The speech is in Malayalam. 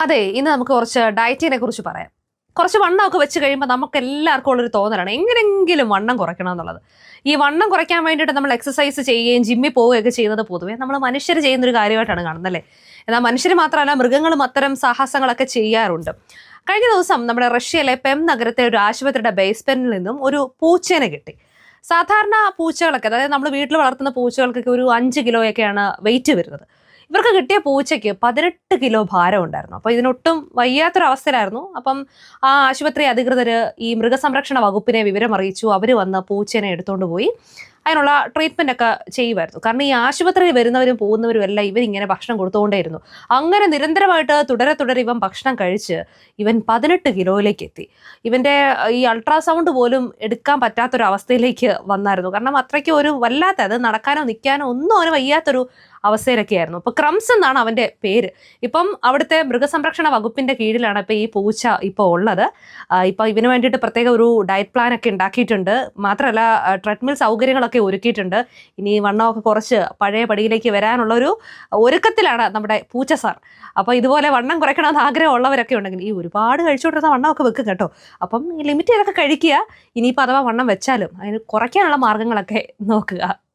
അതെ ഇന്ന് നമുക്ക് കുറച്ച് ഡയറ്റിനെ കുറിച്ച് പറയാം. കുറച്ച് വണ്ണമൊക്കെ വെച്ച് കഴിയുമ്പോൾ നമുക്ക് എല്ലാവർക്കും ഉള്ളൊരു തോന്നലാണ്. എങ്ങനെങ്കിലും വണ്ണം കുറയ്ക്കണം എന്നുള്ളത്. ഈ വണ്ണം കുറയ്ക്കാൻ വേണ്ടിയിട്ട് നമ്മൾ എക്സസൈസ് ചെയ്യുകയും ജിമ്മിൽ പോവുകയൊക്കെ ചെയ്യുന്നത് പൊതുവേ നമ്മൾ മനുഷ്യർ ചെയ്യുന്നൊരു കാര്യമായിട്ടാണ് കാണുന്നത് അല്ലേ? എന്നാൽ മനുഷ്യർ മാത്രമല്ല മൃഗങ്ങളും അത്തരം സാഹസങ്ങളൊക്കെ ചെയ്യാറുണ്ട്. കഴിഞ്ഞ ദിവസം നമ്മുടെ റഷ്യയിലെ പെം നഗരത്തെ ഒരു ആശുപത്രിയുടെ ബേസ്മെന്റിൽ നിന്നും ഒരു പൂച്ചേനെ കിട്ടി. സാധാരണ പൂച്ചകളൊക്കെ അതായത് നമ്മൾ വീട്ടിൽ വളർത്തുന്ന പൂച്ചകൾക്കൊക്കെ ഒരു അഞ്ച് കിലോയൊക്കെയാണ് വെയിറ്റ് വരുന്നത്. ഇവർക്ക് കിട്ടിയ പൂച്ചയ്ക്ക് പതിനെട്ട് കിലോ ഭാരം ഉണ്ടായിരുന്നു. അപ്പോൾ ഇതിനൊട്ടും വയ്യാത്തൊരവസ്ഥയിലായിരുന്നു. അപ്പം ആ ആശുപത്രി അധികൃതർ ഈ മൃഗസംരക്ഷണ വകുപ്പിനെ വിവരം അറിയിച്ചു. അവർ വന്ന് പൂച്ചേനെ എടുത്തുകൊണ്ട് പോയി. അതിനുള്ള ട്രീറ്റ്മെന്റ് ഒക്കെ ചെയ്യുമായിരുന്നു. കാരണം ഈ ആശുപത്രിയിൽ വരുന്നവരും പോകുന്നവരും എല്ലാം ഇവരിങ്ങനെ ഭക്ഷണം കൊടുത്തുകൊണ്ടേയിരുന്നു അങ്ങനെ നിരന്തരമായിട്ട് തുടരെ തുടരെ ഇവൻ ഭക്ഷണം കഴിച്ച് ഇവൻ പതിനെട്ട് കിലോയിലേക്ക് എത്തി. ഇവന്റെ ഈ അൾട്രാസൗണ്ട് പോലും എടുക്കാൻ പറ്റാത്തൊരു അവസ്ഥയിലേക്ക് വന്നായിരുന്നു. കാരണം അത്രയ്ക്ക് ഒരു വല്ലാത്ത അത് നടക്കാനോ നിൽക്കാനോ ഒന്നും അവന് വയ്യാത്തൊരു അവസ്ഥയിലൊക്കെ ആയിരുന്നു. അപ്പോൾ ക്രംസ് എന്നാണ് അവന്റെ പേര്. ഇപ്പം അവിടുത്തെ മൃഗസംരക്ഷണ വകുപ്പിന്റെ കീഴിലാണ് ഇപ്പോൾ ഈ പൂച്ച ഇപ്പോൾ ഉള്ളത്. ഇപ്പോൾ ഇവന് വേണ്ടിയിട്ട് പ്രത്യേക ഒരു ഡയറ്റ് പ്ലാൻ ഒക്കെ ഉണ്ടാക്കിയിട്ടുണ്ട്. മാത്രമല്ല ട്രെഡ്മിൽ സൗകര്യങ്ങളൊക്കെ ഒരുക്കിയിട്ടുണ്ട്. ഇനി വണ്ണമൊക്കെ കുറച്ച് പഴയ പടിയിലേക്ക് വരാനുള്ള ഒരു ഒരുക്കത്തിലാണ് നമ്മുടെ പൂച്ച സാർ. അപ്പോൾ ഇതുപോലെ വണ്ണം കുറയ്ക്കണമെന്ന് ആഗ്രഹമുള്ളവരൊക്കെ ഉണ്ടെങ്കിൽ ഈ ഒരുപാട് കഴിച്ചുകൊണ്ടിരുന്ന വണ്ണമൊക്കെ വെക്കും കേട്ടോ. അപ്പം ലിമിറ്റ് ചെയ്തൊക്കെ കഴിക്കുക. ഇനിയിപ്പോൾ അഥവാ വണ്ണം വെച്ചാലും അതിന് കുറയ്ക്കാനുള്ള മാർഗങ്ങളൊക്കെ നോക്കുക.